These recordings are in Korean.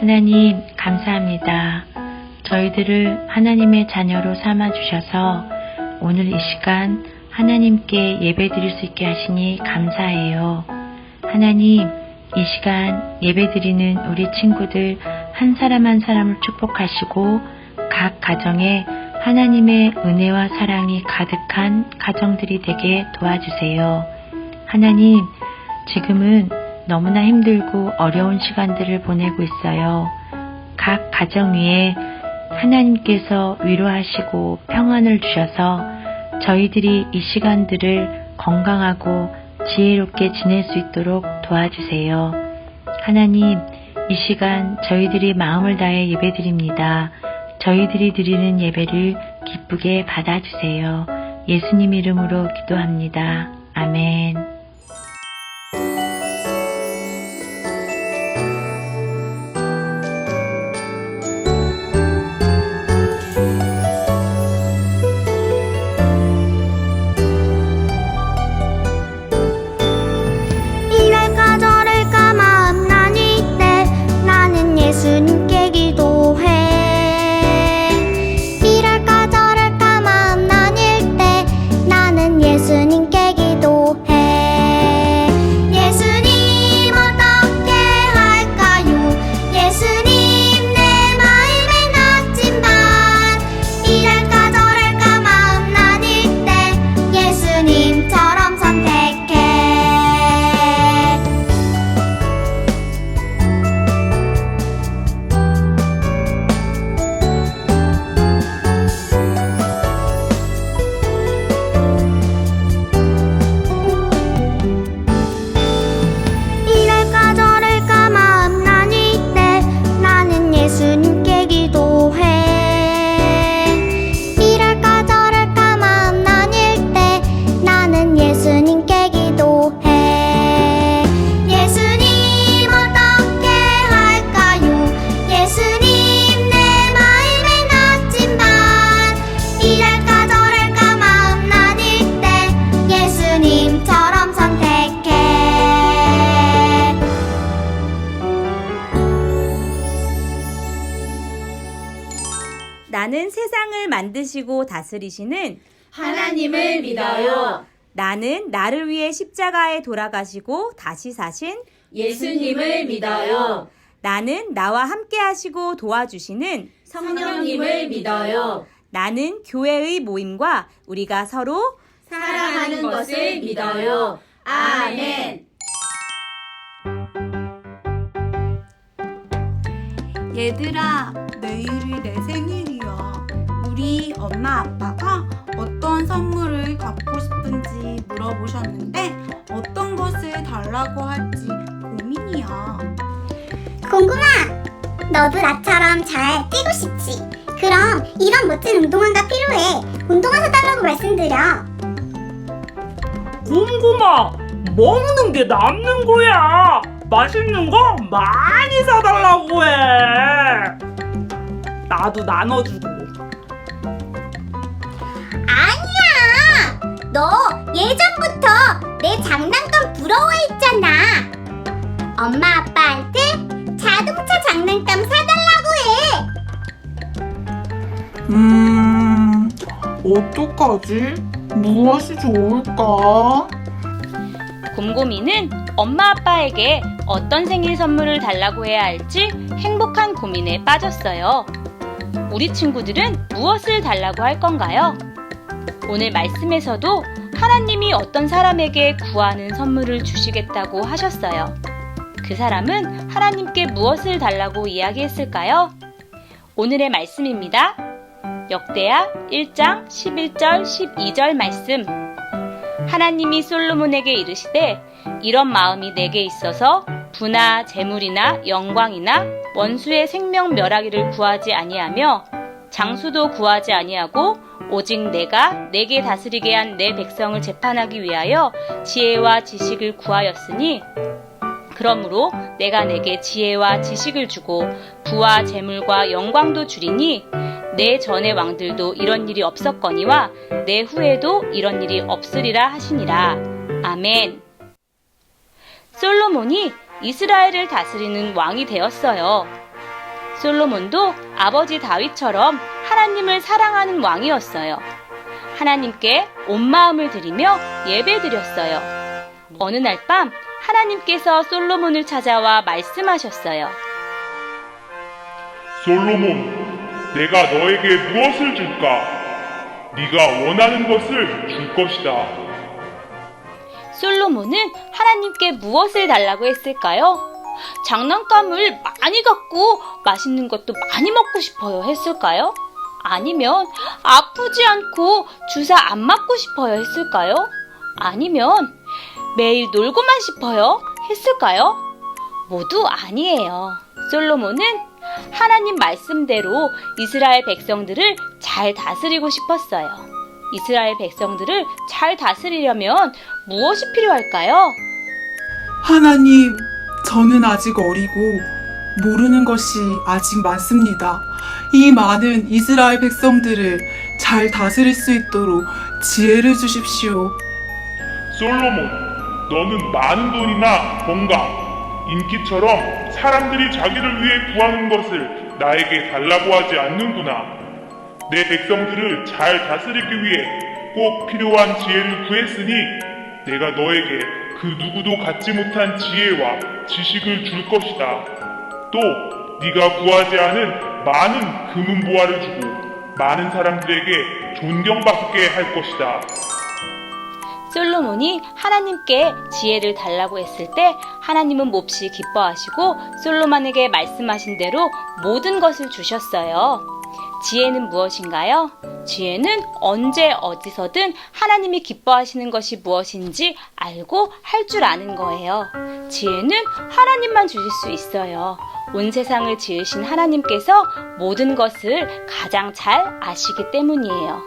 하나님, 감사합니다. 저희들을 하나님의 자녀로 삼아주셔서 오늘 이 시간 하나님께 예배 드릴 수 있게 하시니 감사해요. 하나님, 이 시간 예배 드리는 우리 친구들 한 사람 한 사람을 축복하시고 각 가정에 하나님의 은혜와 사랑이 가득한 가정들이 되게 도와주세요. 하나님, 지금은 너무나 힘들고 어려운 시간들을 보내고 있어요. 각 가정 위에 하나님께서 위로하시고 평안을 주셔서 저희들이 이 시간들을 건강하고 지혜롭게 지낼 수 있도록 도와주세요. 하나님, 이 시간 저희들이 마음을 다해 예배 드립니다. 저희들이 드리는 예배를 기쁘게 받아주세요. 예수님 이름으로 기도합니다. 아멘. 만드시고 다스리시는 하나님을 믿어요. 나는 나를 위해 십자가에 돌아가시고 다시 사신 예수님을 믿어요. 나는 나와 함께 하시고 도와주시는 성령님을 믿어요. 나는 교회의 모임과 우리가 서로 사랑하는 것을 믿어요. 아멘. 얘들아, 내일이 내 생일이야. 우리 엄마 아빠가 어떤 선물을 갖고 싶은지 물어보셨는데 어떤 것을 달라고 할지 고민이야. 공공아, 너도 나처럼 잘 뛰고 싶지? 그럼 이런 멋진 운동화가 필요해. 운동화 사달라고 말씀드려. 곰곰아 먹는 게 남는 거야 맛있는 거 많이 사달라고 해 나도 나눠주고 너 예전부터 내 장난감 부러워했잖아. 엄마 아빠한테 자동차 장난감 사달라고 해. 음, 어떡하지? 무엇이 좋을까? 곰곰이는 엄마 아빠에게 어떤 생일 선물을 달라고 해야 할지 행복한 고민에 빠졌어요. 우리 친구들은 무엇을 달라고 할 건가요? 오늘 말씀에서도 하나님이 어떤 사람에게 구하는 선물을 주시겠다고 하셨어요. 그 사람은 하나님께 무엇을 달라고 이야기했을까요? 오늘의 말씀입니다. 역대하 1장 11절 12절 말씀. 하나님이 솔로몬에게 이르시되 이런 마음이 내게 있어서 부나 재물이나 영광이나 원수의 생명 멸하기를 구하지 아니하며 장수도 구하지 아니하고 오직 내가 내게 다스리게 한 내 백성을 재판하기 위하여 지혜와 지식을 구하였으니 그러므로 내가 내게 지혜와 지식을 주고 부와 재물과 영광도 주리니 내 전의 왕들도 이런 일이 없었거니와 내 후에도 이런 일이 없으리라 하시니라. 아멘. 솔로몬이 이스라엘을 다스리는 왕이 되었어요. 솔로몬도 아버지 다윗처럼 하나님을 사랑하는 왕이었어요. 하나님께 온 마음을 드리며 예배드렸어요. 어느 날 밤 하나님께서 솔로몬을 찾아와 말씀하셨어요. 솔로몬, 내가 너에게 무엇을 줄까? 네가 원하는 것을 줄 것이다. 솔로몬은 하나님께 무엇을 달라고 했을까요? 장난감을 많이 갖고 맛있는 것도 많이 먹고 싶어요 했을까요? 아니면 아프지 않고 주사 안 맞고 싶어요 했을까요? 아니면 매일 놀고만 싶어요 했을까요? 모두 아니에요. 솔로몬은 하나님 말씀대로 이스라엘 백성들을 잘 다스리고 싶었어요. 이스라엘 백성들을 잘 다스리려면 무엇이 필요할까요? 하나님, 저는 아직 어리고 모르는 것이 아직 많습니다. 이 많은 이스라엘 백성들을 잘 다스릴 수 있도록 지혜를 주십시오. 솔로몬, 너는 많은 돈이나 건강, 인기처럼 사람들이 자기를 위해 구하는 것을 나에게 달라고 하지 않는구나. 내 백성들을 잘 다스리기 위해 꼭 필요한 지혜를 구했으니 내가 너에게 그 누구도 갖지 못한 지혜와 지식을 줄 것이다. 또 네가 구하지 않은 많은 금은 보화를 주고 많은 사람들에게 존경받게 할 것이다. 솔로몬이 하나님께 지혜를 달라고 했을 때 하나님은 몹시 기뻐하시고 솔로몬에게 말씀하신 대로 모든 것을 주셨어요. 지혜는 무엇인가요? 지혜는 언제 어디서든 하나님이 기뻐하시는 것이 무엇인지 알고 할 줄 아는 거예요. 지혜는 하나님만 주실 수 있어요. 온 세상을 지으신 하나님께서 모든 것을 가장 잘 아시기 때문이에요.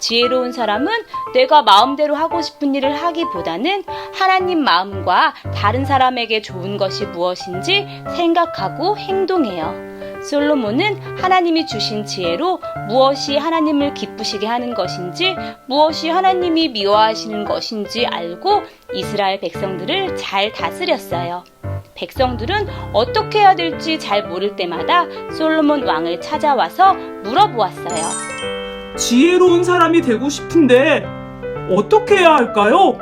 지혜로운 사람은 내가 마음대로 하고 싶은 일을 하기보다는 하나님 마음과 다른 사람에게 좋은 것이 무엇인지 생각하고 행동해요. 솔로몬은 하나님이 주신 지혜로 무엇이 하나님을 기쁘시게 하는 것인지, 무엇이 하나님이 미워하시는 것인지 알고 이스라엘 백성들을 잘 다스렸어요. 백성들은 어떻게 해야 될지 잘 모를 때마다 솔로몬 왕을 찾아와서 물어보았어요. 지혜로운 사람이 되고 싶은데 어떻게 해야 할까요?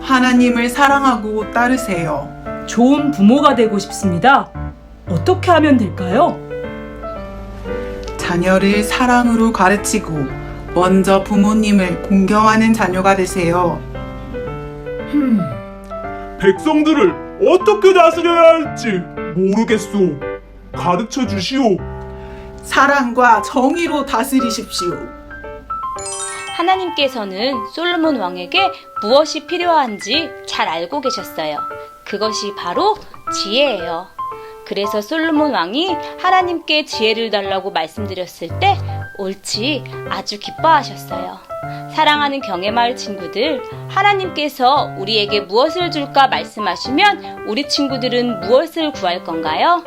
하나님을 사랑하고 따르세요. 좋은 부모가 되고 싶습니다. 어떻게 하면 될까요? 자녀를 사랑으로 가르치고 먼저 부모님을 공경하는 자녀가 되세요. 백성들을 어떻게 다스려야 할지 모르겠소. 가르쳐 주시오. 사랑과 정의로 다스리십시오. 하나님께서는 솔로몬 왕에게 무엇이 필요한지 잘 알고 계셨어요. 그것이 바로 지혜예요. 그래서 솔로몬 왕이 하나님께 지혜를 달라고 말씀드렸을 때 옳지 아주 기뻐하셨어요. 사랑하는 경애마을 친구들, 하나님께서 우리에게 무엇을 줄까 말씀하시면 우리 친구들은 무엇을 구할 건가요?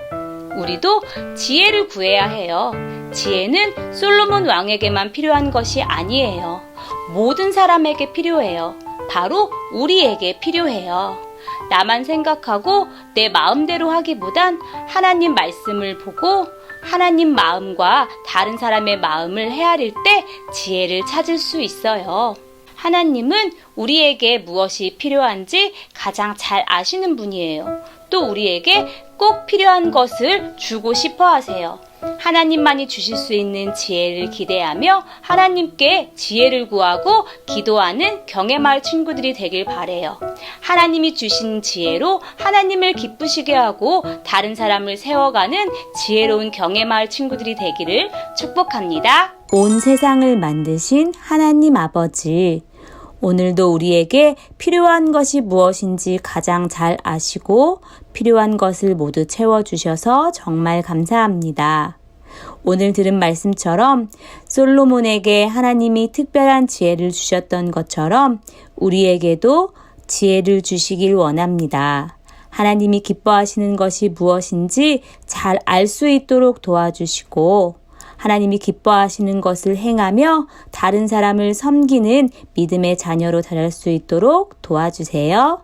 우리도 지혜를 구해야 해요. 지혜는 솔로몬 왕에게만 필요한 것이 아니에요. 모든 사람에게 필요해요. 바로 우리에게 필요해요. 나만 생각하고 내 마음대로 하기보단 하나님 말씀을 보고 하나님 마음과 다른 사람의 마음을 헤아릴 때 지혜를 찾을 수 있어요. 하나님은 우리에게 무엇이 필요한지 가장 잘 아시는 분이에요. 또 우리에게 꼭 필요한 것을 주고 싶어 하세요. 하나님만이 주실 수 있는 지혜를 기대하며 하나님께 지혜를 구하고 기도하는 경애마을 친구들이 되길 바래요. 하나님이 주신 지혜로 하나님을 기쁘시게 하고 다른 사람을 세워가는 지혜로운 경애마을 친구들이 되기를 축복합니다. 온 세상을 만드신 하나님 아버지, 오늘도 우리에게 필요한 것이 무엇인지 가장 잘 아시고 필요한 것을 모두 채워주셔서 정말 감사합니다. 오늘 들은 말씀처럼 솔로몬에게 하나님이 특별한 지혜를 주셨던 것처럼 우리에게도 지혜를 주시길 원합니다. 하나님이 기뻐하시는 것이 무엇인지 잘 알 수 있도록 도와주시고 하나님이 기뻐하시는 것을 행하며 다른 사람을 섬기는 믿음의 자녀로 자랄 수 있도록 도와주세요.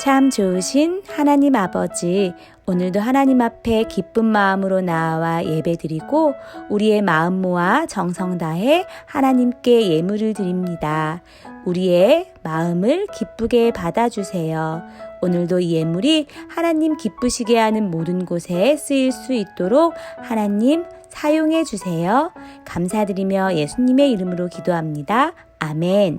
참 좋으신 하나님 아버지, 오늘도 하나님 앞에 기쁜 마음으로 나와 예배 드리고 우리의 마음 모아 정성 다해 하나님께 예물을 드립니다. 우리의 마음을 기쁘게 받아주세요. 오늘도 이 예물이 하나님 기쁘시게 하는 모든 곳에 쓰일 수 있도록 하나님 사용해 주세요. 감사드리며 예수님의 이름으로 기도합니다. 아멘.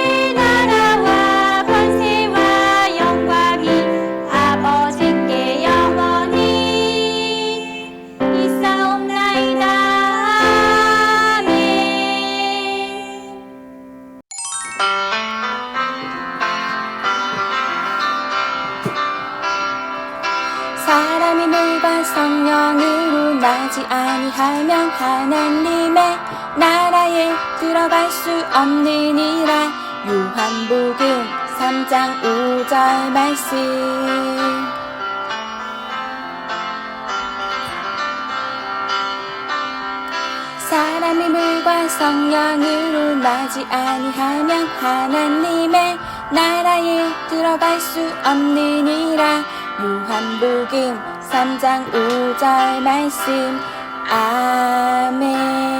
나지 아니하면 하나님의 나라에 들어갈 수 없느니라. 요한복음 3장 5절 말씀. 사람이 물과 성령으로 나지 아니하면 하나님의 나라에 들어갈 수 없느니라. 요한복음 3장 5절 말씀. 아멘